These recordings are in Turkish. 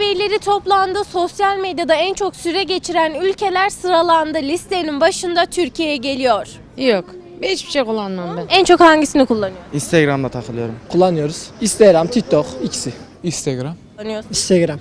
dünya verileri toplandı. Sosyal medyada en çok süre geçiren ülkeler sıralandı. Listenin başında Türkiye geliyor. Yok. Hiçbir şey kullanmam ben. En çok hangisini kullanıyor? Instagram'da takılıyorum. kullanıyoruz. Instagram, TikTok ikisi. Instagram. Kullanıyorsun. Instagram.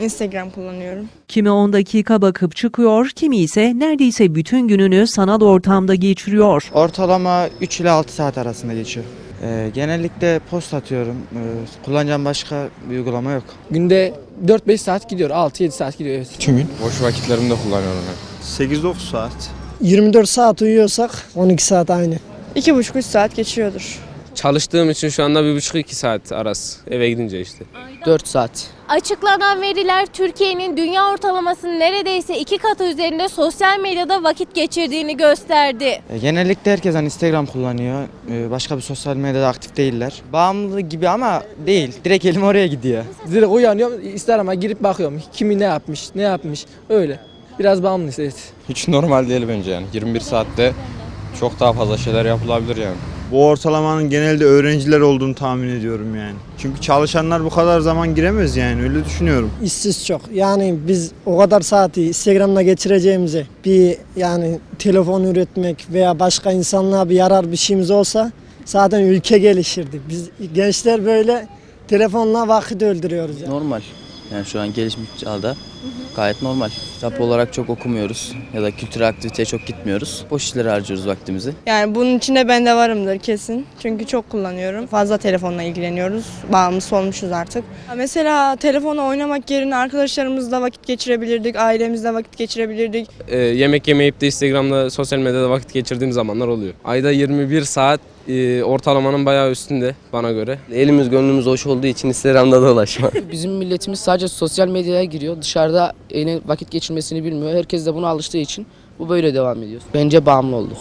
Instagram kullanıyorum. Kimi 10 dakika bakıp çıkıyor, kimi ise neredeyse bütün gününü sanal ortamda geçiriyor. Ortalama 3 ile 6 saat arasında geçiyor. Ee, genellikle post atıyorum. Ee, kullanacağım başka bir uygulama yok. Günde 4-5 saat gidiyor. 6-7 saat gidiyor evet. Tüm gün. Boş vakitlerimde kullanıyorum hep. 8-9 saat. 24 saat uyuyorsak 12 saat aynı. 2,5-3 saat geçiyordur. Çalıştığım için şu anda bir buçuk iki saat arası. Eve gidince işte. 4 saat. Açıklanan veriler Türkiye'nin dünya ortalamasının neredeyse iki katı üzerinde sosyal medyada vakit geçirdiğini gösterdi. Ee, genellikle herkes hani Instagram kullanıyor. Ee, başka bir sosyal medyada aktif değiller. Bağımlı gibi ama değil. Direkt elim oraya gidiyor. Direkt uyanıyorum. Instagram'a girip bakıyorum. Kimi ne yapmış, ne yapmış. Öyle. Biraz bağımlıyız evet. Hiç normal değil bence yani. 21 saatte çok daha fazla şeyler yapılabilir yani. Bu ortalamanın genelde öğrenciler olduğunu tahmin ediyorum yani. Çünkü çalışanlar bu kadar zaman giremez yani öyle düşünüyorum. İşsiz çok. Yani biz o kadar saati Instagram'da geçireceğimize bir yani telefon üretmek veya başka insanlığa bir yarar bir şeyimiz olsa zaten ülke gelişirdi. Biz gençler böyle telefonla vakit öldürüyoruz. Yani. Normal. Yani şu an gelişmiş çağda gayet normal. Kitap olarak çok okumuyoruz ya da kültürel aktiviteye çok gitmiyoruz. Boş işlere harcıyoruz vaktimizi. Yani bunun içinde ben de varımdır kesin. Çünkü çok kullanıyorum. Fazla telefonla ilgileniyoruz. Bağımlısı olmuşuz artık. Mesela telefona oynamak yerine arkadaşlarımızla vakit geçirebilirdik, ailemizle vakit geçirebilirdik. Ee, yemek yemeyip de Instagram'da sosyal medyada vakit geçirdiğim zamanlar oluyor. Ayda 21 saat e, ortalamanın bayağı üstünde bana göre. Elimiz gönlümüz hoş olduğu için Instagram'da dolaşma. Bizim milletimiz sadece sosyal medyaya giriyor. Dışarıda yine vakit geçirmesini bilmiyor. Herkes de buna alıştığı için bu böyle devam ediyor. Bence bağımlı olduk.